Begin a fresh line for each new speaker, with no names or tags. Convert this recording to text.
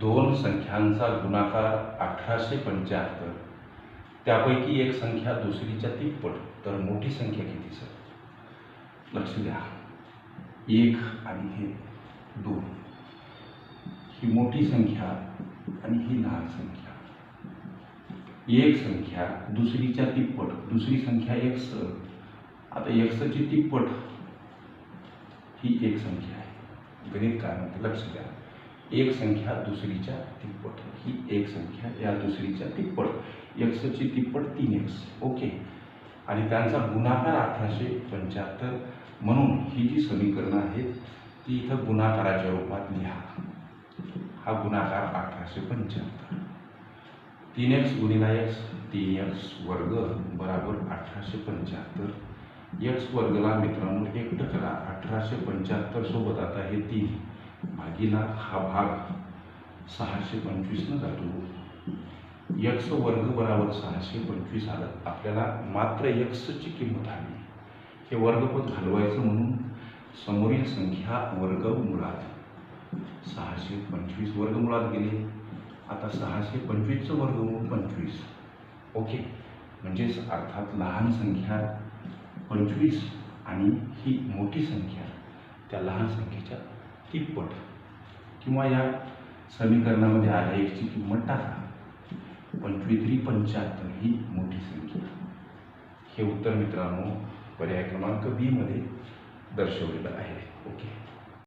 दोन संख्यांचा गुणाकार अठराशे पंच्याहत्तर. त्यापैकी एक संख्या दुसरीच्या तिप्पट तर मोठी संख्या किती सर? लक्ष द्या. एक आणि हे दोन. ही मोठी संख्या आणि ही लहान संख्या. एक संख्या दुसरीच्या तिप्पट दुसरी संख्या एक्स आता एक्सची तिप्पट ही एक संख्या आहे. गणित काय म्हणते? लक्ष द्या. एक संख्या दुसरीच्या तिप्पट. ही एक संख्या या दुसरीच्या तिप्पट. एक्सची तिप्पट तीन एक्स ओके. आणि त्यांचा गुणाकार अठराशे पंच्याहत्तर. म्हणून ही जी समीकरणं आहेत ती इथं गुणाकाराच्या रूपात लिहा. हा गुणाकार अठराशे पंच्याहत्तर. तीन एक्स गुणिला एक्स तीन एक्स वर्ग बराबर अठराशे पंच्याहत्तर. एक्स वर्गला मित्रांनो एक करा अठराशे पंच्याहत्तर सोबत आता हे तीन. भागीला हा भाग सहाशे पंचवीसनं जातो. एक्स वर्ग बराबर सहाशे पंचवीस आलं. आपल्याला मात्र यक्सची किंमत हवी. हे वर्गपद घालवायचं म्हणून समोरील संख्या वर्ग मुळात. सहाशे पंचवीस वर्गमुळात गेले. आता सहाशे पंचवीसचं वर्गमूळ पंचवीस. ओके. म्हणजेच अर्थात लहान संख्या पंचवीस आणि ही मोठी संख्या. त्या लहान संख्येच्या तिप्पट. किंवा या समीकरणामध्ये आल्या एक्सची किंमत टाका. पंचवीस त्रि पंच्याहत्तर ही मोठी संख्या. हे उत्तर मित्रांनो पर्याय क्रमांक बीमध्ये दर्शवलेलं आहे. ओके.